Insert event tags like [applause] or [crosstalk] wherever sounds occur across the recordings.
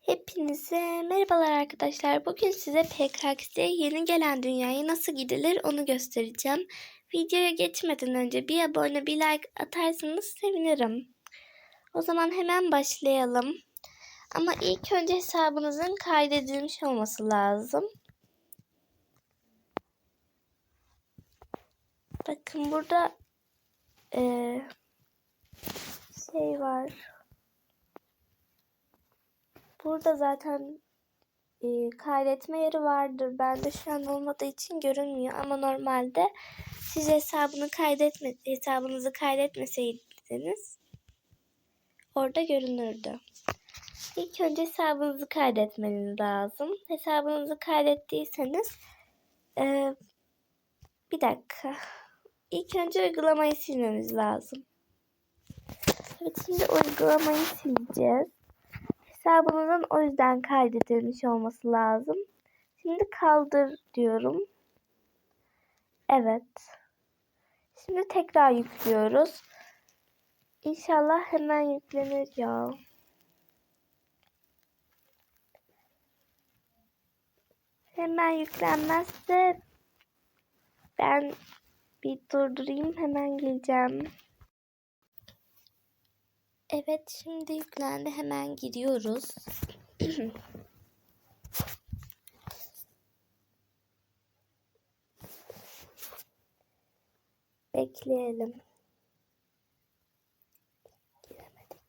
Hepinize merhabalar arkadaşlar. Bugün size PKX'de yeni gelen dünyaya nasıl gidilir onu göstereceğim. Videoya geçmeden önce bir abone bir like atarsanız sevinirim. O zaman hemen başlayalım. Ama ilk önce hesabınızın kaydedilmiş olması lazım. Bakın burada eee, şey var. Burada zaten e, kaydetme yeri vardır. Bende şu an olmadığı için görünmüyor ama normalde siz hesabını kaydetme hesabınızı kaydetmeseydiniz orada görünürdü. İlk önce hesabınızı kaydetmeniz lazım. Hesabınızı kaydettiyseniz e, bir dakika. İlk önce uygulamayı silmemiz lazım. Evet şimdi uygulamayı sileceğiz. Hesabınızın o yüzden kaydedilmiş olması lazım. Şimdi kaldır diyorum. Evet. Şimdi tekrar yüklüyoruz. İnşallah hemen yüklenir ya. Hemen yüklenmezse ben bir durdurayım hemen geleceğim. Evet şimdi yüklendi hemen giriyoruz. [clears throat] Bekleyelim. Giremedik.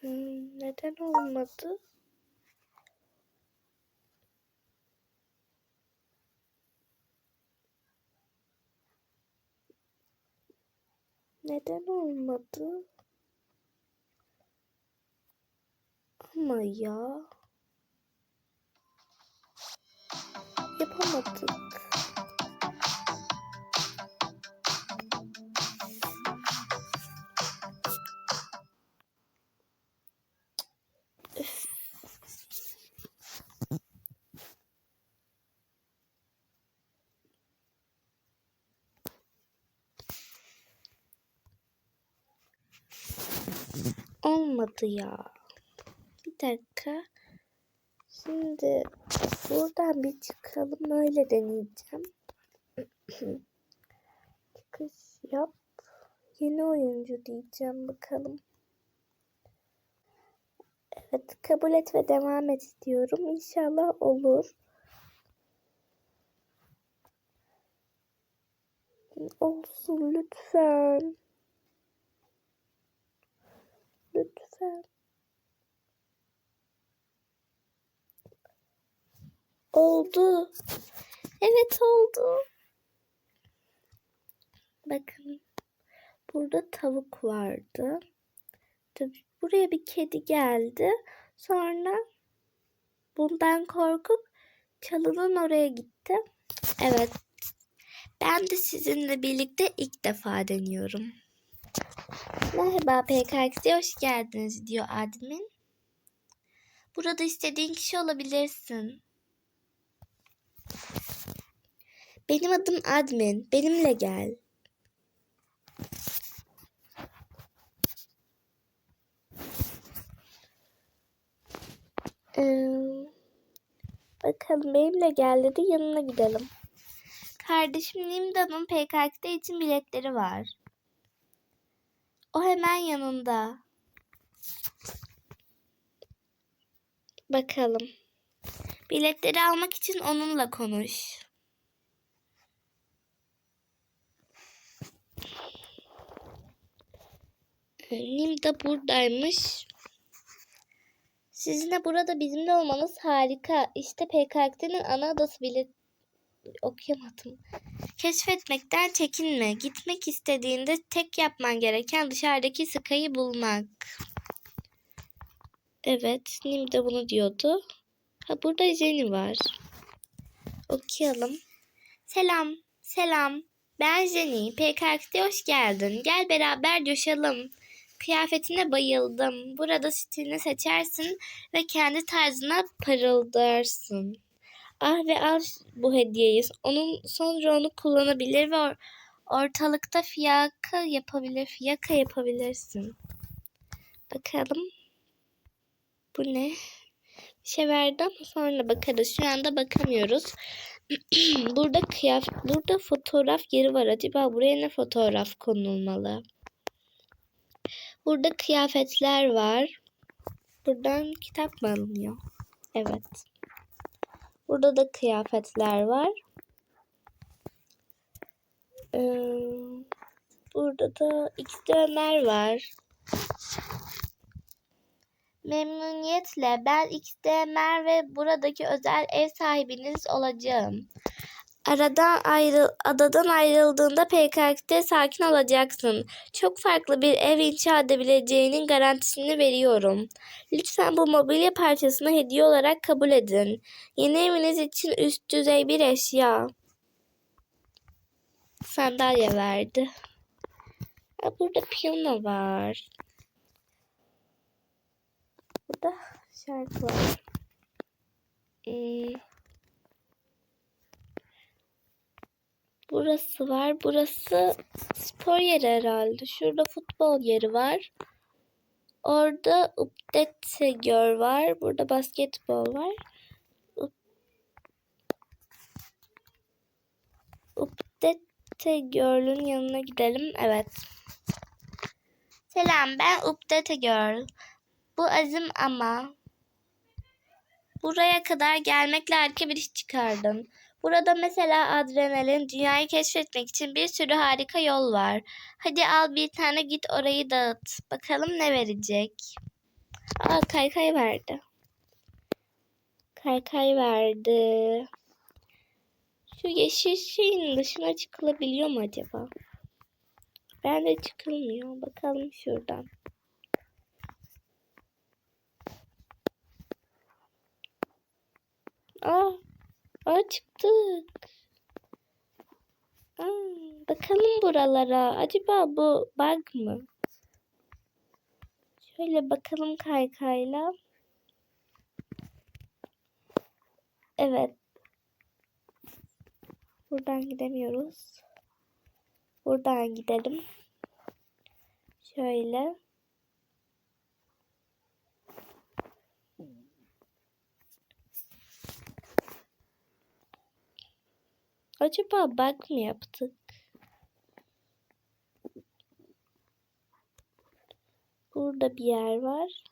Hmm, [clears throat] neden olmadı? Neden olmadı? Ama ya. Yapamadık. Olmadı ya. Bir dakika. Şimdi buradan bir çıkalım. Öyle deneyeceğim. [clears throat] Çıkış yap. Yeni oyuncu diyeceğim. Bakalım. Evet kabul et ve devam et diyorum. İnşallah olur. Olsun lütfen. Lütfen. Oldu. Evet oldu. Bakın. Burada tavuk vardı. Tabii buraya bir kedi geldi. Sonra bundan korkup çalının oraya gitti. Evet. Ben de sizinle birlikte ilk defa deniyorum. Merhaba PKX'ye hoş geldiniz diyor admin. Burada istediğin kişi olabilirsin. Benim adım admin. Benimle gel. Ee, bakalım benimle gel dedi yanına gidelim. Kardeşim Nimda'nın PKX'de için biletleri var. O hemen yanında. Bakalım. Biletleri almak için onunla konuş. Nimda buradaymış. Sizin de burada bizimle olmanız harika. İşte PKK'nın ana adası bile okuyamadım. Keşfetmekten çekinme. Gitmek istediğinde tek yapman gereken dışarıdaki sıkayı bulmak. Evet, Nim de bunu diyordu. Ha burada Jenny var. Okuyalım. Selam, selam. Ben Jenny. PKX'de hoş geldin. Gel beraber coşalım. kıyafetine bayıldım. Burada stilini seçersin ve kendi tarzına parıldarsın. Ah ve al bu hediyeyi. Onun sonra onu kullanabilir ve or- ortalıkta fiyaka yapabilir. Fiyaka yapabilirsin. Bakalım. Bu ne? Bir şey verdi ama sonra bakarız. Şu anda bakamıyoruz. [clears throat] burada kıyafet, burada fotoğraf yeri var. Acaba buraya ne fotoğraf konulmalı? Burada kıyafetler var. Buradan kitap mı alınıyor? Evet. Burada da kıyafetler var. Ee, burada da X'de Ömer var. Memnuniyetle ben X'de Ömer ve buradaki özel ev sahibiniz olacağım. Aradan ayrıl adadan ayrıldığında PKK'de sakin olacaksın. Çok farklı bir ev inşa edebileceğinin garantisini veriyorum. Lütfen bu mobilya parçasını hediye olarak kabul edin. Yeni eviniz için üst düzey bir eşya. Sandalye verdi. Ha, burada piyano var. Burada şarkı var. Hmm. Burası var. Burası spor yeri herhalde. Şurada futbol yeri var. Orada Update var. Burada basketbol var. Update Girl'ün yanına gidelim. Evet. Selam ben Update Girl. Bu Azim ama. Buraya kadar gelmekle harika bir iş çıkardın. Burada mesela adrenalin, dünyayı keşfetmek için bir sürü harika yol var. Hadi al bir tane git orayı dağıt. Bakalım ne verecek. Aa kaykay verdi. Kaykay verdi. Şu yeşil şeyin dışına çıkılabiliyor mu acaba? Ben de çıkılmıyor. Bakalım şuradan. Aa, aa çıktık. Aa, bakalım buralara. Acaba bu bug mı? Şöyle bakalım kaykayla. Evet. Buradan gidemiyoruz. Buradan gidelim. Şöyle. Acaba bug mı yaptık? Burada bir yer var.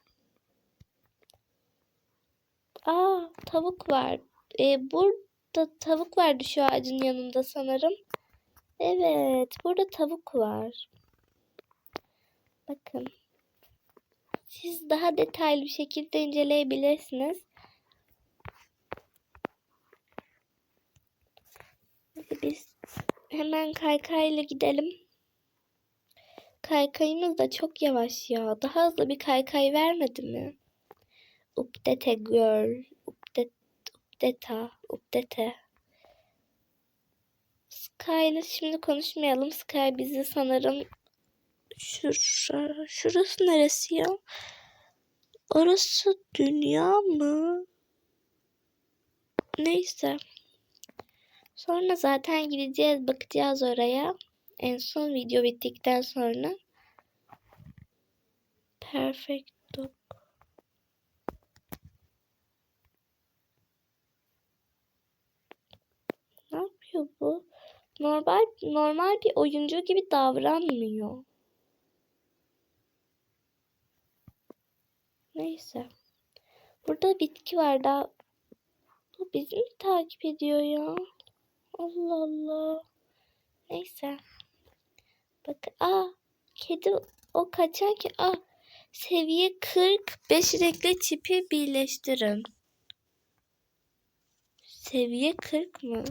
Aa tavuk var. Ee, burada tavuk vardı şu ağacın yanında sanırım. Evet burada tavuk var. Bakın. Siz daha detaylı bir şekilde inceleyebilirsiniz. Biz hemen kaykayla gidelim. Kaykayımız da çok yavaş ya. Daha hızlı bir kaykay vermedi mi? Update girl. Update, update, update. Sky ile şimdi konuşmayalım. Sky bizi sanırım şura, şurası neresi ya? Orası dünya mı? Neyse. Sonra zaten gideceğiz, bakacağız oraya. En son video bittikten sonra. Perfect. Ne yapıyor bu? Normal normal bir oyuncu gibi davranmıyor. Neyse. Burada bitki var daha. Bu bizi mi takip ediyor ya? Allah Allah. Neyse. Bak aa kedi o kaçan ki aa seviye 40 5 renkli çipi birleştirin. Seviye 40 mı?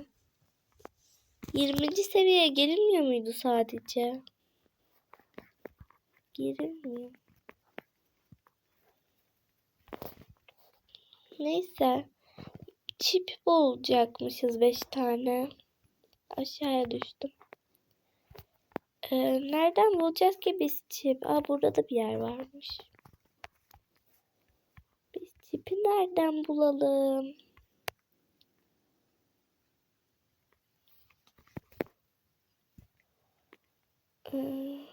20. seviyeye gelinmiyor muydu sadece? Girilmiyor. Neyse. Çip bulacakmışız 5 tane. Aşağıya düştüm. Ee, nereden bulacağız ki biz çip? Aa burada da bir yer varmış. Biz çipi nereden bulalım? Ee,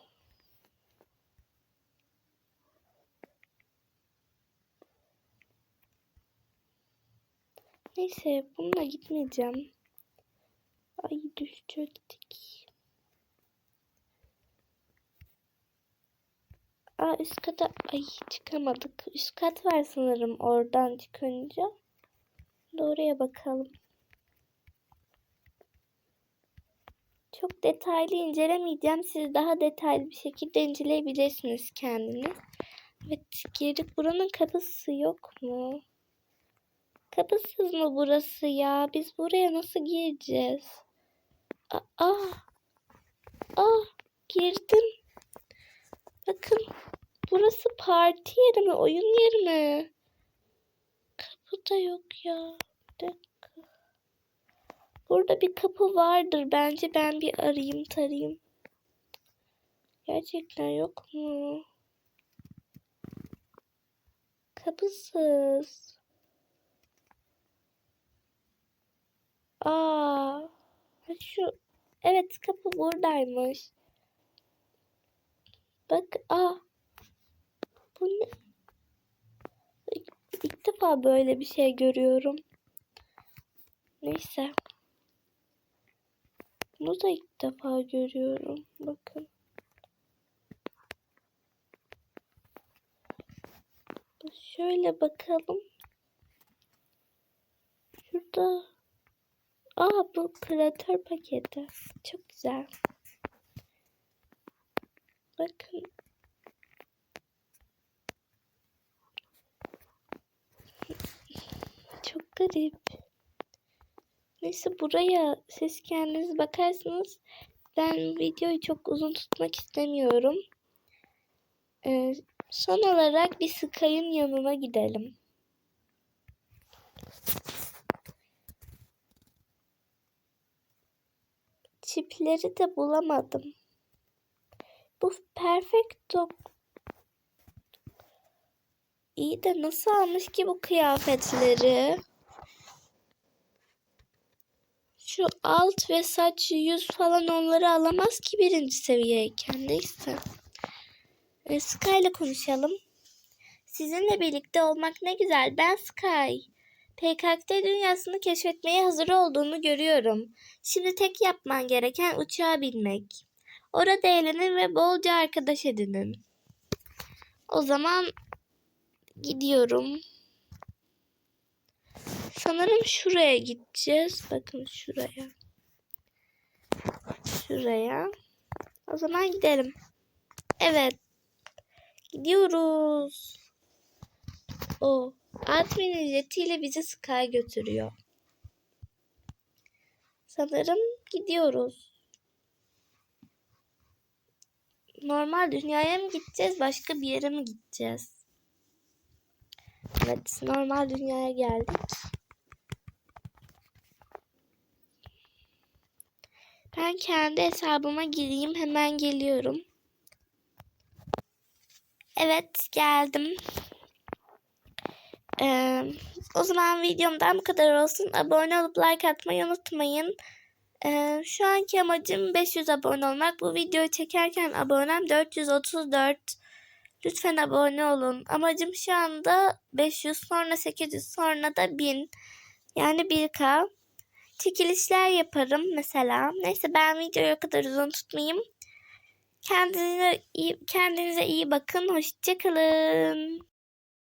Neyse bununla gitmeyeceğim. Ay düşecektik. Aa üst kata ay çıkamadık. Üst kat var sanırım oradan çıkınca. Oraya bakalım. Çok detaylı incelemeyeceğim. Siz daha detaylı bir şekilde inceleyebilirsiniz kendini. Evet girdik. Buranın kapısı yok mu? Kapısız mı burası ya? Biz buraya nasıl gireceğiz? Aa, aa girdim. Bakın burası parti yeri mi? Oyun yeri mi? Kapı da yok ya. Bir dakika. Burada bir kapı vardır. Bence ben bir arayayım tarayayım. Gerçekten yok mu? Kapısız. Aa, şu evet kapı buradaymış. Bak, aa, bu ne? İlk, ilk defa böyle bir şey görüyorum. Neyse. Bunu da ilk defa görüyorum. Bakın. Şöyle bakalım. Şurada Aa bu kreatör paketi. Çok güzel. Bakın. Çok garip. Neyse buraya siz kendiniz bakarsınız. Ben videoyu çok uzun tutmak istemiyorum. Ee, son olarak bir Sky'ın yanına gidelim. Çipleri de bulamadım. Bu perfecto iyi de nasıl almış ki bu kıyafetleri? Şu alt ve saç yüz falan onları alamaz ki birinci seviyeyken. Neyse. E, Sky ile konuşalım. Sizinle birlikte olmak ne güzel. Ben Sky. PKK dünyasını keşfetmeye hazır olduğunu görüyorum. Şimdi tek yapman gereken uçağa binmek. Orada eğlenin ve bolca arkadaş edinin. O zaman gidiyorum. Sanırım şuraya gideceğiz. Bakın şuraya. Şuraya. O zaman gidelim. Evet. Gidiyoruz. O admin jetiyle bizi Sky götürüyor. Sanırım gidiyoruz. Normal dünyaya mı gideceğiz, başka bir yere mi gideceğiz? Evet, normal dünyaya geldik. Ben kendi hesabıma gireyim, hemen geliyorum. Evet, geldim. Ee, o zaman videomdan bu kadar olsun. Abone olup like atmayı unutmayın. Ee, şu anki amacım 500 abone olmak. Bu videoyu çekerken abonem 434. Lütfen abone olun. Amacım şu anda 500 sonra 800 sonra da 1000. Yani 1K. Çekilişler yaparım mesela. Neyse ben videoyu o kadar uzun tutmayayım. Kendinize iyi, kendinize iyi bakın. Hoşçakalın.